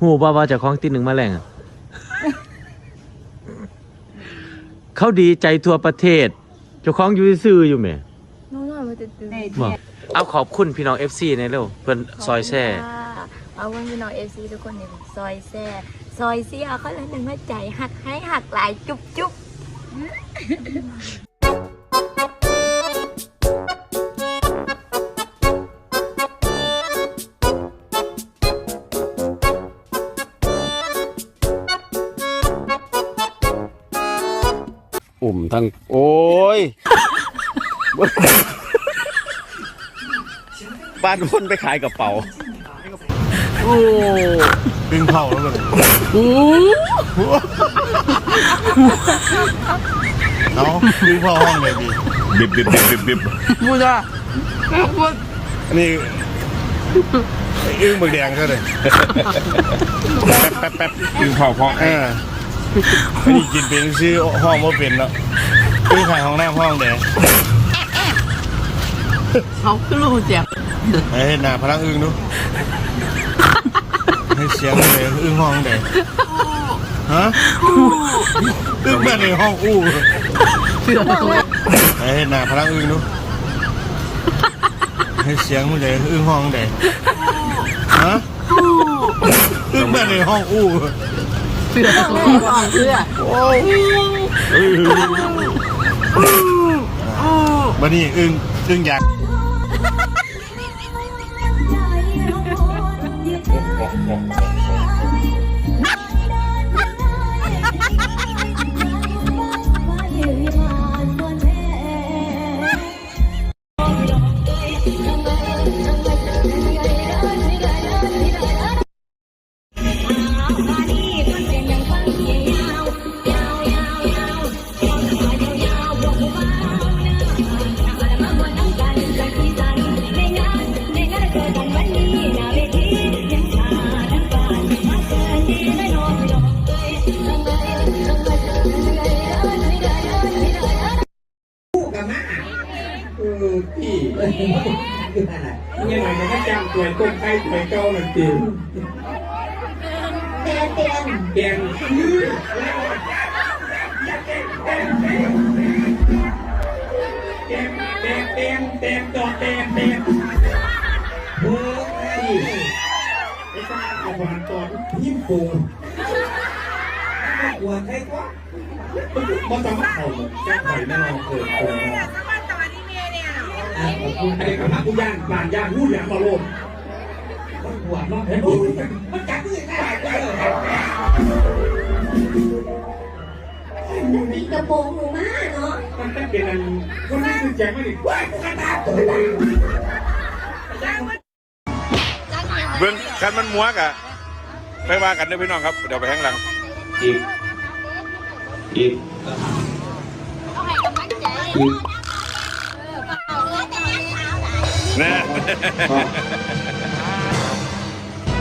หูบ่าว่าเจะคล้าของตีหนึ่งมาแรงอะ เขาดีใจทั่วประเทศเจ้าของอยู่ซื่อๆอยู่แหมน้องนอนมาตื่นบอกเอาขอบคุณพี่น้อง FC ในเร็วเพิ่นซอยแซ่เอาวันพี่น้องเอฟซีทุกคนเนี่ยซอยแซ่ซอยเสียเขาเลยหนึ่งหัวใจหักให้หักหลายจุ๊บจุ๊บ อุ่มทั้ง โอ้ยบ้านคนไปขายกระเป๋าโอ้ดึงเผาแล้วเลยเอาดึงเผาห้องเลยดีบิบบิบบิบบิบบิบมูจ้าอันนี้ไอ้อึ้งเบิกแดงเท่าเลยแป๊บแป๊บแป๊บดึงเผาเพราะเออ อันนี้กินเป็นชื่อห้องว่าเป็นแล้วอึ้งขายห้องน้ำห้องแดงเขาคือลูกเจ็บไอ้หน้าพลังอึ้งดูให้เสียงเลยอึ้งห้องแดงฮะอึ้งแม่ในห้องอู้เสือตัวไอ้หน้าพลังอึ้งดูให้เสียงเลยอึ้งห้องแดงฮะอึ้งแม่ในห้องอู้ เสือเสือบันนี้อึ้งอึ้งยัก ยังไงมันก็จำตัวต้นไข่ตัวเก่าหนึ่งตีเตียนเตียนเตียนเตียนเตียนเตียนเตียนต่อเตียนเตียนโอ้ยไอ้ซ่าเอาหวานตอนยิ้มปูหัวใครกว่ามันต้องมาเข่าแจ้ไข่แน่นอนเกิดเกิด ไอ้กับพักกูย่านบานย่านรู้อย่างมาโลมมันหัวเนาะเห็นมันจับมือได้เลยมีกระโปรงหนูมากเนาะมันเป็นอันคนนี้คือแจกไม่ได้ว้ายกูกระตาตัวใหญ่เบื้องคันมันมัวกะไปว่ากันด้อพี่น้องครับ เดี๋ยวไปข้งหลังอีกอีก นะ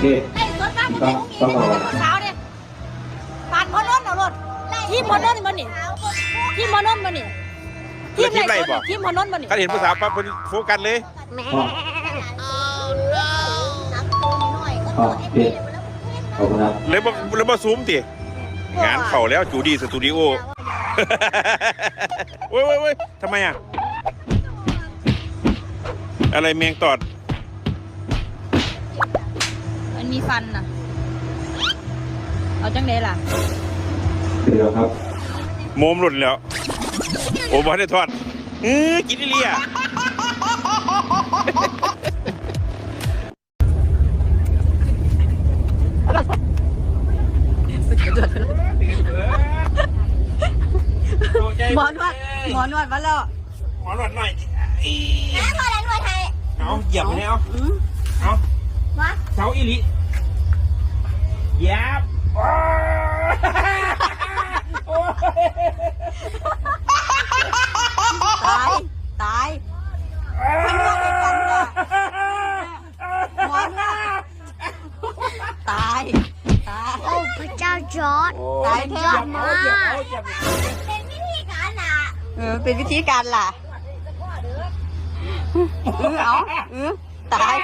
เด็กไอ้รถบ้านมันต้องมีเช้าเนี่ยปาดพอนนท์เอารถทีมพอนนท์บ่นี่ทีมพอนนท์บ่นี่ทีมไรบอกทีมพอนนท์บ่นี่ถ้าเห็นภาษาปั๊บเพิ่นโฟกัสเลยแม่อ๋อเด็กขอบคุณครับเลยบ่เลยบ่ซูมติงานเข้าแล้วจูดีสตูดิโอ โว้ยโว้ยโว้ยทำไมอะ อะไรแมงตอด มันมีฟันน่ะ เอาจังไดล่ะ เดี๋ยวครับโมมหลุดแล้ว โอ้บ่ได้ทอดเออกินอีเลียหมอนวดหมอนวดมาแล้วขอหนวดหน่อย แม่พอแล้วรวยไทย เอาเหยียบไปเนี่ยเอาอืมเอาวะเสาอีหลิเหยียบโอ้ยโอ้ยตาย ตายมันนวดด้วยกันน่ะหมอนวดตาย ตาย โอ้พระเจ้าจอร์ดตายแท้มากเป็นวิธีการน่ะ เออ เป็นวิธีการล่ะ เออเอาเออตาย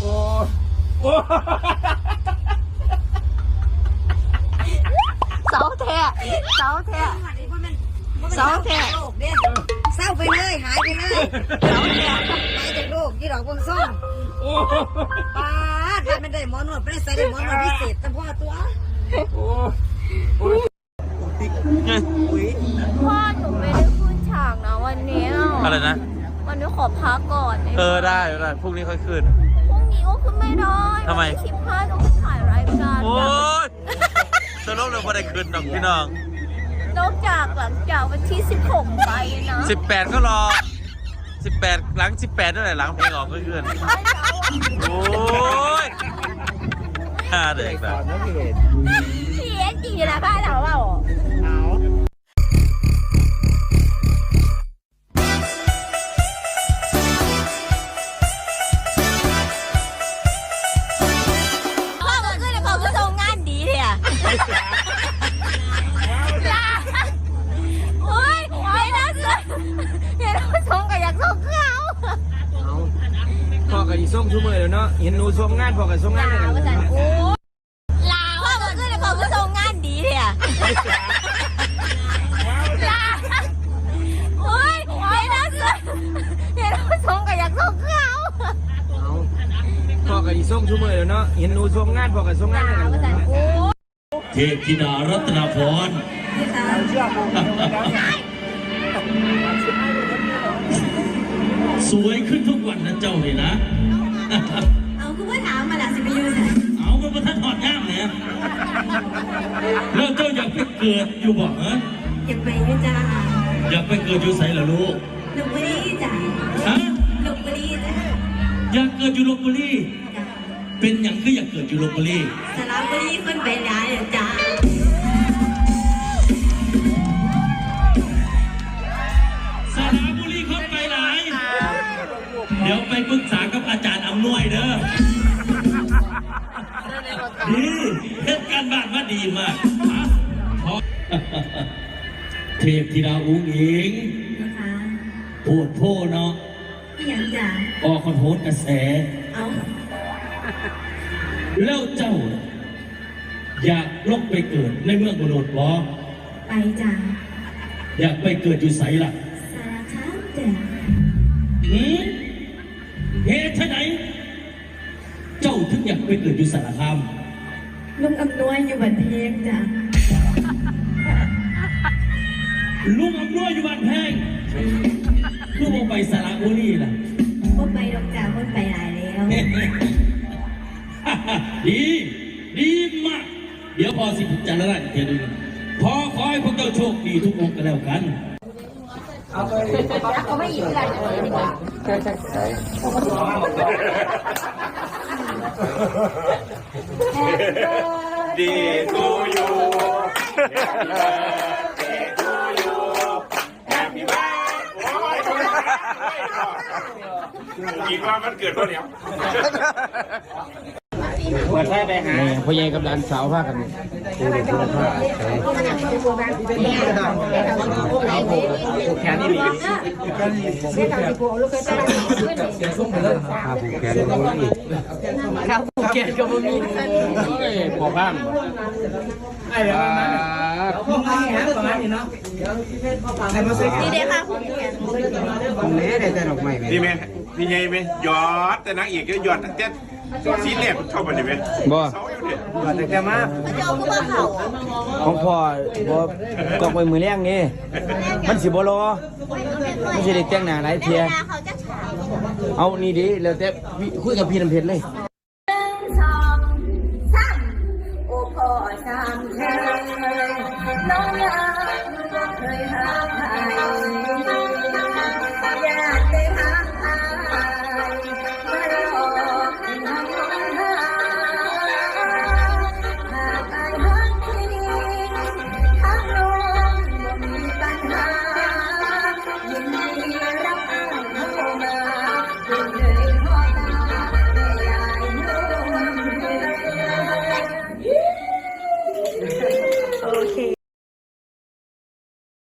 โอ้โอ้เสาแท้เสาแท้เสาแท้เศร้าไปเลย หายไปเลยเสาแท้ หายจากโลกยี่ดอกเบงส้มป้าดถ้าไม่ได้หมอนวดไม่ได้ใส่ได้หมอนวดพิเศษแต่พ่อตัวพ่อหนูไม่ได้ขึ้นฉากนะวันนี้อะไรนะ วันนี้ขอพักก่อนเออได้ได้พรุ่งนี้ค่อยขึ้น พรุ่งนี้ก็ขึ้นไม่ได้ทำไม สิบห้าต้องไปถ่ายรายการโอ้ยสรุปเลยว่าได้ขึ้นดอกพี่น้อง นอกจากหลังจากวันที่16ไปนะ18ก็รอ 18หลัง18นั่นแหละหลังเพลงออกก็ขึ้นโอ้ยฮ่าเด็กแบบพี่เอ็กซ์จีนะบ้านเราเปล่าพ่ ส้มชั่วโมงแล้วเนาะเห็นหนูส่งงานพ่อกับส่งงานลากันว่าแต่โอ้ลาพ่อก็ขึ้นแล้วพ่อก็ทำงานดีเลยอะลาโอ้ยไอ้น่าสนเห็นเขาส่งก็อยากส่งเขาพ่อกับอีส้มชั่วโมงแล้วเนาะเห็นหนูส่งงานพ่อกับส่งงานลากันว่าแต่โอ้เทพธิดารัตนพรสวยขึ้นทุกวันนะเจ้าเลยนะ เอาคุณว่าถามมาละสิไปยืนเอามาประทัดถอดย่ามเนี่ยแล้วเจ้าอยากไปเกิดอยู่บ่เหรออย่าไปยืนจ้าอยากไปเกิดอยู่ไสเหรอลูกลบบุรีจ้าฮะลบบุรีจ้าอยากเกิดอยู่ลบบุรีเป็นอย่างก็อยากเกิดอยู่ลบบุรีสระบุรีคนไปหลายเลยจ้า ดีมากฮะพอเทพธิดาอุ้งอิงนะคะโพดโพเนาะพี่ยังจ้าออกคอนโทรลกระแส เอาแล้วเจ้า อยากลงไปเกิดในเมืองมนุษย์บ่ไปจ้าอยากไปเกิดอยู่ไสล่ะสารคามจ้าหืมเหตุไฉนเจ้าถึงอยากไปเกิดอยู่สารคาม ลุงอำนวยอยู่บันเทียงจ้าลุงอำนวยอยู่บ้านแพงลูกเอาไปสระบุรีล่ะก็ไปดอกจ้าคนไปหลายแล้ว ดีดีมาก เดี๋ยวพอสิพิจารณาอีกทีหนึงพอขอให้พวกเจ้าโชคดีทุกองค์กันแล้วกันเขาไม่ยิ้มกันเลยดีกว่า ดีทูยูกินว่ามันเกิดเพราะเนี้ยเปิดไฟไปหาพ่อใหญ่กับหลานสาวพากัน ผูกแขนนี่ดีผูกแขนนี่ครับผูกแขนกับมึงนี่พอบ้างไอ้เดี๋ยวมาพวกนี้ฮะประมาณนี้เนาะดีเด้ค่ะคุณเขียนนี่ไหมพี่ใหญ่ไหมยอดแต่นางเอกก็ยอดตั้งแต่ ซีเรียสชอบมันดิไหมบ่ เสาอยู่เนี่ยว่าแต่แกมาพระเจ้าก็มาเขาของพ่อบ่กอกไปมือแรงนี่มันสิบ่รอมันสิได้แต่งหน้าหลายเที่ยเขาจะฉากเอานี่ดิแล้วแต่พี่คุยกับพี่น้ำเพชรเลย สองสามโอ้พ่อสามแค่น้องยังเคยหาใคร